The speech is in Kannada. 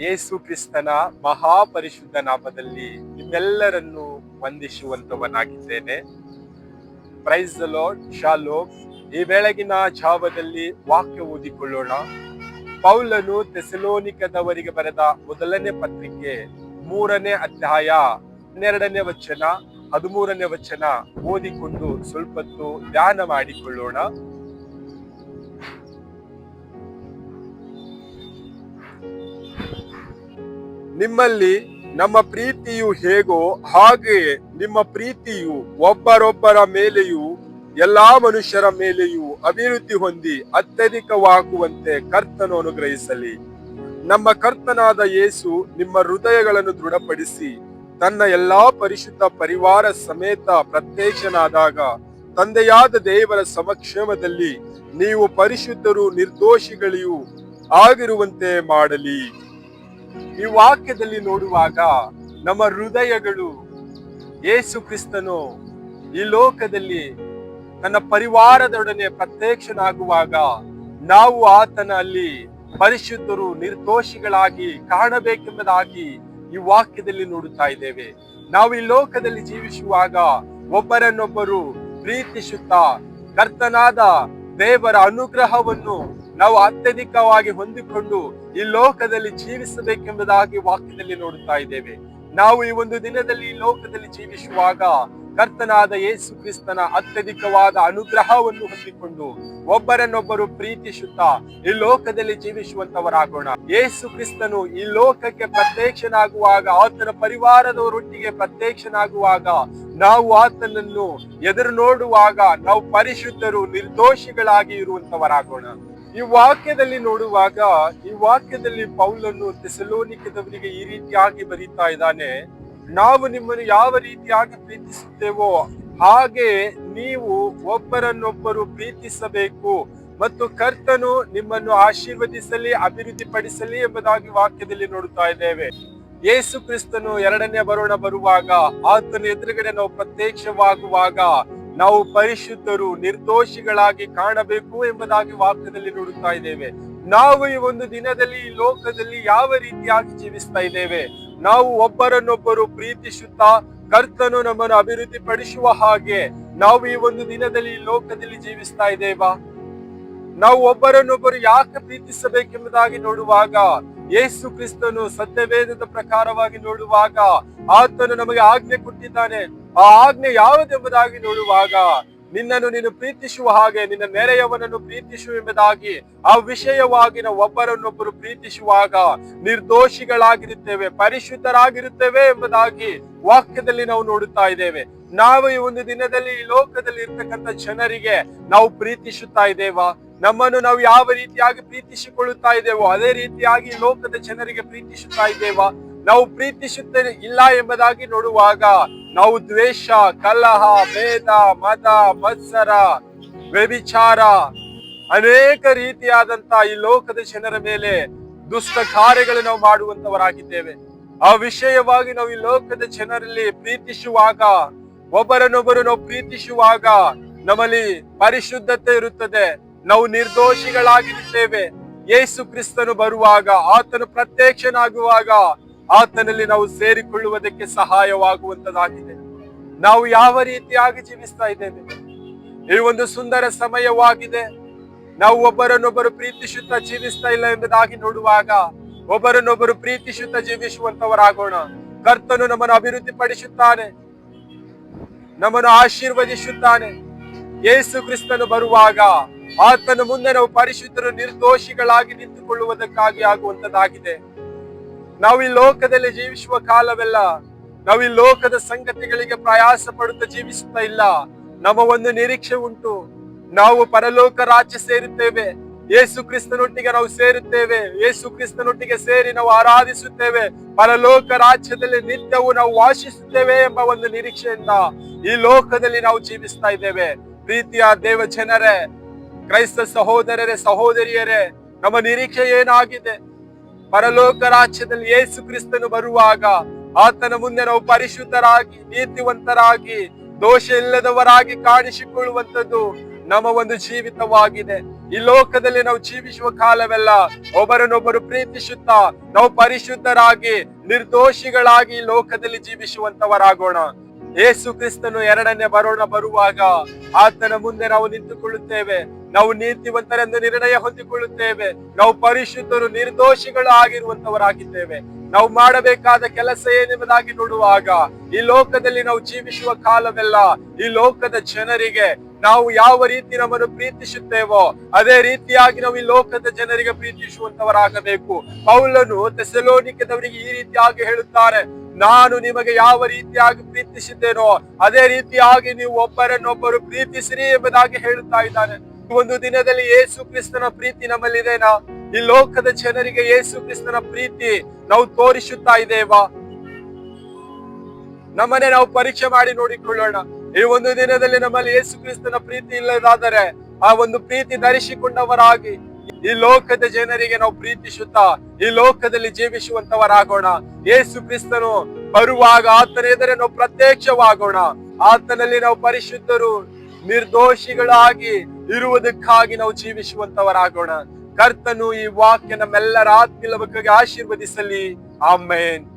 ಯೇಸು ಕ್ರಿಸ್ತನ ಮಹಾಪರಿಶುದ್ಧ ನಾಮದಲ್ಲಿ ನಿಮ್ಮೆಲ್ಲರನ್ನು ವಂದಿಸುವಂತವನಾಗಿದ್ದೇನೆ. ಪ್ರೈಸ್ ಲಾರ್ಡ್ ಶಾಲೋ ಈ ಬೆಳಗಿನ ಜಾವದಲ್ಲಿ ವಾಕ್ಯ ಓದಿಕೊಳ್ಳೋಣ. ಪೌಲನು ತೆಸಲೋನಿಕದವರಿಗೆ ಬರೆದ ಮೊದಲನೇ ಪತ್ರಿಕೆ ಮೂರನೇ ಅಧ್ಯಾಯ ಹನ್ನೆರಡನೇ ವಚನ, ಹದಿಮೂರನೇ ವಚನ ಓದಿಕೊಂಡು ಸ್ವಲ್ಪತ್ತು ಧ್ಯಾನ ಮಾಡಿಕೊಳ್ಳೋಣ. ನಿಮ್ಮಲ್ಲಿ ನಮ್ಮ ಪ್ರೀತಿಯು ಹೇಗೋ ಹಾಗೆಯೇ ನಿಮ್ಮ ಪ್ರೀತಿಯು ಒಬ್ಬರೊಬ್ಬರ ಮೇಲೆಯೂ ಎಲ್ಲಾ ಮನುಷ್ಯರ ಮೇಲೆಯೂ ಅಭಿವೃದ್ಧಿ ಹೊಂದಿ ಅತ್ಯಧಿಕವಾಗುವಂತೆ ಕರ್ತನು ಅನುಗ್ರಹಿಸಲಿ. ನಮ್ಮ ಕರ್ತನಾದ ಯೇಸು ನಿಮ್ಮ ಹೃದಯಗಳನ್ನು ದೃಢಪಡಿಸಿ ತನ್ನ ಎಲ್ಲಾ ಪರಿಶುದ್ಧ ಪರಿವಾರ ಸಮೇತ ಪ್ರತ್ಯಕ್ಷನಾದಾಗ ತಂದೆಯಾದ ದೇವರ ಸಮಕ್ಷೇಮದಲ್ಲಿ ನೀವು ಪರಿಶುದ್ಧರು ನಿರ್ದೋಷಿಗಳಿಯೂ ಆಗಿರುವಂತೆ ಮಾಡಲಿ. ಈ ವಾಕ್ಯದಲ್ಲಿ ನೋಡುವಾಗ ನಮ್ಮ ಹೃದಯಗಳು ಯೇಸು ಕ್ರಿಸ್ತನು ಈ ಲೋಕದಲ್ಲಿ ತನ್ನ ಪರಿವಾರದೊಡನೆ ಪ್ರತ್ಯಕ್ಷನಾಗುವಾಗ ನಾವು ಆತನ ಅಲ್ಲಿ ಪರಿಶುದ್ಧರು, ನಿರ್ದೋಷಿಗಳಾಗಿ ಕಾಣಬೇಕೆಂಬುದಾಗಿ ಈ ವಾಕ್ಯದಲ್ಲಿ ನೋಡುತ್ತಾ ಇದ್ದೇವೆ. ನಾವು ಈ ಲೋಕದಲ್ಲಿ ಜೀವಿಸುವಾಗ ಒಬ್ಬರನ್ನೊಬ್ಬರು ಪ್ರೀತಿಸುತ್ತಾ ಕರ್ತನಾದ ದೇವರ ಅನುಗ್ರಹವನ್ನು ನಾವು ಅತ್ಯಧಿಕವಾಗಿ ಹೊಂದಿಕೊಂಡು ಈ ಲೋಕದಲ್ಲಿ ಜೀವಿಸಬೇಕೆಂಬುದಾಗಿ ವಾಕ್ಯದಲ್ಲಿ ನೋಡುತ್ತಾ ಇದ್ದೇವೆ. ನಾವು ಈ ಒಂದು ದಿನದಲ್ಲಿ ಈ ಲೋಕದಲ್ಲಿ ಜೀವಿಸುವಾಗ ಕರ್ತನಾದ ಯೇಸು ಕ್ರಿಸ್ತನ ಅತ್ಯಧಿಕವಾದ ಅನುಗ್ರಹವನ್ನು ಹೊಂದಿಕೊಂಡು ಒಬ್ಬರನ್ನೊಬ್ಬರು ಪ್ರೀತಿಸುತ್ತಾ ಈ ಲೋಕದಲ್ಲಿ ಜೀವಿಸುವಂತವರಾಗೋಣ. ಯೇಸು ಕ್ರಿಸ್ತನು ಈ ಲೋಕಕ್ಕೆ ಪ್ರತ್ಯಕ್ಷನಾಗುವಾಗ, ಆತನ ಪರಿವಾರದವರೊಟ್ಟಿಗೆ ಪ್ರತ್ಯಕ್ಷನಾಗುವಾಗ ನಾವು ಆತನನ್ನು ಎದುರು ನೋಡುವಾಗ ನಾವು ಪರಿಶುದ್ಧರು, ನಿರ್ದೋಷಿಗಳಾಗಿ ಇರುವಂತವರಾಗೋಣ. ಈ ವಾಕ್ಯದಲ್ಲಿ ನೋಡುವಾಗ, ಈ ವಾಕ್ಯದಲ್ಲಿ ಪೌಲನ್ನು ತೆಸಲೋನಿಕದವರಿಗೆ ಈ ರೀತಿಯಾಗಿ ಬರೀತಾ ಇದ್ದಾನೆ, ನಾವು ನಿಮ್ಮನ್ನು ಯಾವ ರೀತಿಯಾಗಿ ಪ್ರೀತಿಸುತ್ತೇವೋ, ಹಾಗೆ ನೀವು ಒಬ್ಬರನ್ನೊಬ್ಬರು ಪ್ರೀತಿಸಬೇಕು ಮತ್ತು ಕರ್ತನು ನಿಮ್ಮನ್ನು ಆಶೀರ್ವದಿಸಲಿ, ಅಭಿವೃದ್ಧಿಪಡಿಸಲಿ ಎಂಬುದಾಗಿ ವಾಕ್ಯದಲ್ಲಿ ನೋಡುತ್ತಾ ಇದ್ದೇವೆ. ಯೇಸು ಕ್ರಿಸ್ತನು ಎರಡನೇ ಬರೋಣ ಬರುವಾಗ, ಆತನ ಎದುರುಗಡೆ ನಾವು ಪ್ರತ್ಯಕ್ಷವಾಗುವಾಗ ನಾವು ಪರಿಶುದ್ಧರು, ನಿರ್ದೋಷಿಗಳಾಗಿ ಕಾಣಬೇಕು ಎಂಬುದಾಗಿ ವಾಕ್ಯದಲ್ಲಿ ನೋಡುತ್ತಾ ಇದ್ದೇವೆ. ನಾವು ಈ ಒಂದು ದಿನದಲ್ಲಿ, ಈ ಲೋಕದಲ್ಲಿ ಯಾವ ರೀತಿಯಾಗಿ ಜೀವಿಸ್ತಾ ಇದ್ದೇವೆ? ನಾವು ಒಬ್ಬರನ್ನೊಬ್ಬರು ಪ್ರೀತಿಸುತ್ತಾ ಕರ್ತನು ನಮ್ಮನ್ನು ಅಭಿವೃದ್ಧಿ ಪಡಿಸುವ ಹಾಗೆ ನಾವು ಈ ಒಂದು ದಿನದಲ್ಲಿ, ಈ ಲೋಕದಲ್ಲಿ ಜೀವಿಸ್ತಾ ಇದ್ದೇವಾ? ನಾವು ಒಬ್ಬರನ್ನೊಬ್ಬರು ಯಾಕೆ ಪ್ರೀತಿಸಬೇಕೆಂಬುದಾಗಿ ನೋಡುವಾಗ, ಯೇಸು ಕ್ರಿಸ್ತನು ಸತ್ಯವೇದದ ಪ್ರಕಾರವಾಗಿ ನೋಡುವಾಗ ಆತನು ನಮಗೆ ಆಜ್ಞೆ ಕೊಟ್ಟಿದ್ದಾನೆ. ಆ ಆಜ್ಞೆ ಯಾವುದೆಂಬುದಾಗಿ ನೋಡುವಾಗ ನಿನ್ನನ್ನು ನೀನು ಪ್ರೀತಿಸುವ ಹಾಗೆ ನಿನ್ನ ನೆರೆಯವನನ್ನು ಪ್ರೀತಿಸು ಎಂಬುದಾಗಿ ಆ ವಿಷಯವಾಗಿ ನಾವು ಒಬ್ಬರನ್ನೊಬ್ಬರು ಪ್ರೀತಿಸುವಾಗ ನಿರ್ದೋಷಿಗಳಾಗಿರುತ್ತೇವೆ, ಪರಿಶುದ್ಧರಾಗಿರುತ್ತೇವೆ ಎಂಬುದಾಗಿ ವಾಕ್ಯದಲ್ಲಿ ನಾವು ನೋಡುತ್ತಾ ಇದ್ದೇವೆ. ನಾವು ಈ ಒಂದು ದಿನದಲ್ಲಿ ಈ ಲೋಕದಲ್ಲಿ ಇರ್ತಕ್ಕಂಥ ಜನರಿಗೆ ನಾವು ಪ್ರೀತಿಸುತ್ತಾ ಇದ್ದೇವಾ? ನಮ್ಮನ್ನು ನಾವು ಯಾವ ರೀತಿಯಾಗಿ ಪ್ರೀತಿಸಿಕೊಳ್ಳುತ್ತಾ ಇದ್ದೇವೋ, ಅದೇ ರೀತಿಯಾಗಿ ಲೋಕದ ಜನರಿಗೆ ಪ್ರೀತಿಸುತ್ತಾ ಇದ್ದೇವಾ? ನಾವು ಪ್ರೀತಿಸುತ್ತೇನೆ ಇಲ್ಲ ಎಂಬುದಾಗಿ ನೋಡುವಾಗ ನಾವು ದ್ವೇಷ, ಕಲಹ ಭೇದ ಮದ, ಮತ್ಸರ, ವ್ಯಭಿಚಾರ, ಅನೇಕ ರೀತಿಯಾದಂತ ಈ ಲೋಕದ ಜನರ ಮೇಲೆ ದುಷ್ಟ ಕಾರ್ಯಗಳು ನಾವು ಮಾಡುವಂತವರಾಗಿದ್ದೇವೆ ಆ ವಿಷಯವಾಗಿ ನಾವು ಈ ಲೋಕದ ಜನರಲ್ಲಿ ಪ್ರೀತಿಸುವಾಗ, ಒಬ್ಬರನ್ನೊಬ್ಬರು ನಾವು ಪ್ರೀತಿಸುವಾಗ ನಮ್ಮಲ್ಲಿ ಪರಿಶುದ್ಧತೆ ಇರುತ್ತದೆ. ನಾವು ನಿರ್ದೋಷಿಗಳಾಗಿರುತ್ತೇವೆ ಯೇಸು ಕ್ರಿಸ್ತನು ಬರುವಾಗ, ಆತನು ಪ್ರತ್ಯಕ್ಷನಾಗುವಾಗ ಆತನಲ್ಲಿ ನಾವು ಸೇರಿಕೊಳ್ಳುವುದಕ್ಕೆ ಸಹಾಯವಾಗುವಂತದಾಗಿದೆ. ನಾವು ಯಾವ ರೀತಿಯಾಗಿ ಜೀವಿಸ್ತಾ ಇದ್ದೇವೆ? ಈ ಒಂದು ಸುಂದರ ಸಮಯವಾಗಿದೆ. ನಾವು ಒಬ್ಬರನ್ನೊಬ್ಬರು ಪ್ರೀತಿಸುತ್ತಾ ಜೀವಿಸ್ತಾ ಇಲ್ಲ ಎಂಬುದಾಗಿ ನೋಡುವಾಗ ಒಬ್ಬರನ್ನೊಬ್ಬರು ಪ್ರೀತಿಸುತ್ತಾ ಜೀವಿಸುವಂತವರಾಗೋಣ. ಕರ್ತನು ನಮ್ಮನ್ನು ಅಭಿವೃದ್ಧಿ ಪಡಿಸುತ್ತಾನೆ ನಮ್ಮನ್ನು ಆಶೀರ್ವದಿಸುತ್ತಾನೆ. ಯೇಸು ಕ್ರಿಸ್ತನು ಬರುವಾಗ ಆತನ ಮುಂದೆ ನಾವು ಪರಿಶುದ್ಧರು ನಿರ್ದೋಷಿಗಳಾಗಿ ನಿಂತುಕೊಳ್ಳುವುದಕ್ಕಾಗಿ ಆಗುವಂತದ್ದಾಗಿದೆ ನಾವು ಈ ಲೋಕದಲ್ಲಿ ಜೀವಿಸುವ ಕಾಲವೆಲ್ಲ, ನಾವು ಈ ಲೋಕದ ಸಂಗತಿಗಳಿಗೆ ಪ್ರಯಾಸ ಪಡುತ್ತಾ ಜೀವಿಸುತ್ತಾ ಇಲ್ಲ. ನಮ್ಮ ಒಂದು ನಿರೀಕ್ಷೆ ಉಂಟು. ನಾವು ಪರಲೋಕ ರಾಜ್ಯ ಸೇರುತ್ತೇವೆ. ಯೇಸು ಕ್ರಿಸ್ತನೊಟ್ಟಿಗೆ ನಾವು ಸೇರುತ್ತೇವೆ. ಯೇಸು ಕ್ರಿಸ್ತನೊಟ್ಟಿಗೆ ಸೇರಿ ನಾವು ಆರಾಧಿಸುತ್ತೇವೆ. ಪರಲೋಕ ರಾಜ್ಯದಲ್ಲಿ ನಿತ್ಯವೂ ನಾವು ವಾಸಿಸುತ್ತೇವೆ ಎಂಬ ಒಂದು ನಿರೀಕ್ಷೆಯಿಂದ ಈ ಲೋಕದಲ್ಲಿ ನಾವು ಜೀವಿಸ್ತಾ ಇದ್ದೇವೆ. ಪ್ರೀತಿಯ ದೇವ ಜನರೇ, ಕ್ರೈಸ್ತ ಸಹೋದರರೇ, ಸಹೋದರಿಯರೇ, ನಮ್ಮ ನಿರೀಕ್ಷೆ ಏನಾಗಿದೆ? ಪರಲೋಕ ರಾಜ್ಯದಲ್ಲಿ ಯೇಸು ಕ್ರಿಸ್ತನು ಬರುವಾಗ ಆತನ ಮುಂದೆ ನಾವು ಪರಿಶುದ್ಧರಾಗಿ, ನೀತಿವಂತರಾಗಿ ದೋಷ ಇಲ್ಲದವರಾಗಿ ಕಾಣಿಸಿಕೊಳ್ಳುವಂಥದ್ದು ನಮ್ಮ ಒಂದು ಜೀವಿತವಾಗಿದೆ. ಈ ಲೋಕದಲ್ಲಿ ನಾವು ಜೀವಿಸುವ ಕಾಲವೆಲ್ಲ ಒಬ್ಬರನ್ನೊಬ್ಬರು ಪ್ರೀತಿಸುತ್ತಾ ನಾವು ಪರಿಶುದ್ಧರಾಗಿ, ನಿರ್ದೋಷಿಗಳಾಗಿ ಲೋಕದಲ್ಲಿ ಜೀವಿಸುವಂತವರಾಗೋಣ ಯೇಸು ಕ್ರಿಸ್ತನು ಎರಡನೇ ಬರೋಣ ಬರುವಾಗ ಆತನ ಮುಂದೆ ನಾವು ನಿಂತುಕೊಳ್ಳುತ್ತೇವೆ. ನಾವು ನೀತಿವಂತರೆಂದು ನಿರ್ಣಯ ಹೊಂದಿಕೊಳ್ಳುತ್ತೇವೆ. ನಾವು ಪರಿಶುದ್ಧರು ನಿರ್ದೋಷಿಗಳು ಆಗಿರುವಂತವರಾಗಿದ್ದೇವೆ ನಾವು ಮಾಡಬೇಕಾದ ಕೆಲಸ ಏನೆಂಬುದಾಗಿ ನೋಡುವಾಗ, ಈ ಲೋಕದಲ್ಲಿ ನಾವು ಜೀವಿಸುವ ಕಾಲವೆಲ್ಲ, ಈ ಲೋಕದ ಜನರಿಗೆ ನಾವು ಯಾವ ರೀತಿ ನಮ್ಮನ್ನು ಪ್ರೀತಿಸುತ್ತೇವೋ, ಅದೇ ರೀತಿಯಾಗಿ ನಾವು ಈ ಲೋಕದ ಜನರಿಗೆ ಪ್ರೀತಿಸುವಂತವರಾಗಬೇಕು. ಪೌಲನು ತೆಸಲೋನಿಕದವರಿಗೆ ಈ ರೀತಿಯಾಗಿ ಹೇಳುತ್ತಾರೆ, ನಾನು ನಿಮಗೆ ಯಾವ ರೀತಿಯಾಗಿ ಪ್ರೀತಿಸಿದ್ದೇನೋ, ಅದೇ ರೀತಿಯಾಗಿ ನೀವು ಒಬ್ಬರನ್ನೊಬ್ಬರು ಪ್ರೀತಿಸಿರಿ ಎಂಬುದಾಗಿ ಹೇಳುತ್ತಾ ಇದ್ದಾನೆ. ಒಂದು ದಿನದಲ್ಲಿ ಯೇಸು ಕ್ರಿಸ್ತನ ಪ್ರೀತಿ ನಮ್ಮಲ್ಲಿದೆನಾ? ಈ ಲೋಕದ ಜನರಿಗೆ ಯೇಸು ಕ್ರಿಸ್ತನ ಪ್ರೀತಿ ನಾವು ತೋರಿಸುತ್ತಾ ಇದ್ದೇವಾ? ನಮ್ಮನ್ನೇ ನಾವು ಪರೀಕ್ಷೆ ಮಾಡಿ ನೋಡಿಕೊಳ್ಳೋಣ. ಈ ಒಂದು ದಿನದಲ್ಲಿ ನಮ್ಮಲ್ಲಿ ಯೇಸು ಕ್ರಿಸ್ತನ ಪ್ರೀತಿ ಇಲ್ಲದಾದರೆ ಆ ಒಂದು ಪ್ರೀತಿ ಧರಿಸಿಕೊಂಡವರಾಗಿ ಈ ಲೋಕದ ಜನರಿಗೆ ನಾವು ಪ್ರೀತಿಸುತ್ತಾ, ಈ ಲೋಕದಲ್ಲಿ ಜೀವಿಸುವಂತವರಾಗೋಣ. ಯೇಸು ಕ್ರಿಸ್ತನು ಬರುವಾಗ ಆತನ ಎದುರೆ ನಾವು ಪ್ರತ್ಯಕ್ಷವಾಗೋಣ. ಆತನಲ್ಲಿ ನಾವು ಪರಿಶುದ್ಧರು, ನಿರ್ದೋಷಿಗಳಾಗಿ ಇರುವುದಕ್ಕಾಗಿ ನಾವು ಜೀವಿಸುವಂತವರಾಗೋಣ. ಕರ್ತನು ಈ ವಾಕ್ಯ ನಮ್ಮೆಲ್ಲರ ಆತ್ಮೀಯ ಬಗ್ಗೆಗೆ ಆಶೀರ್ವದಿಸಲಿ. ಆಮೇನ್.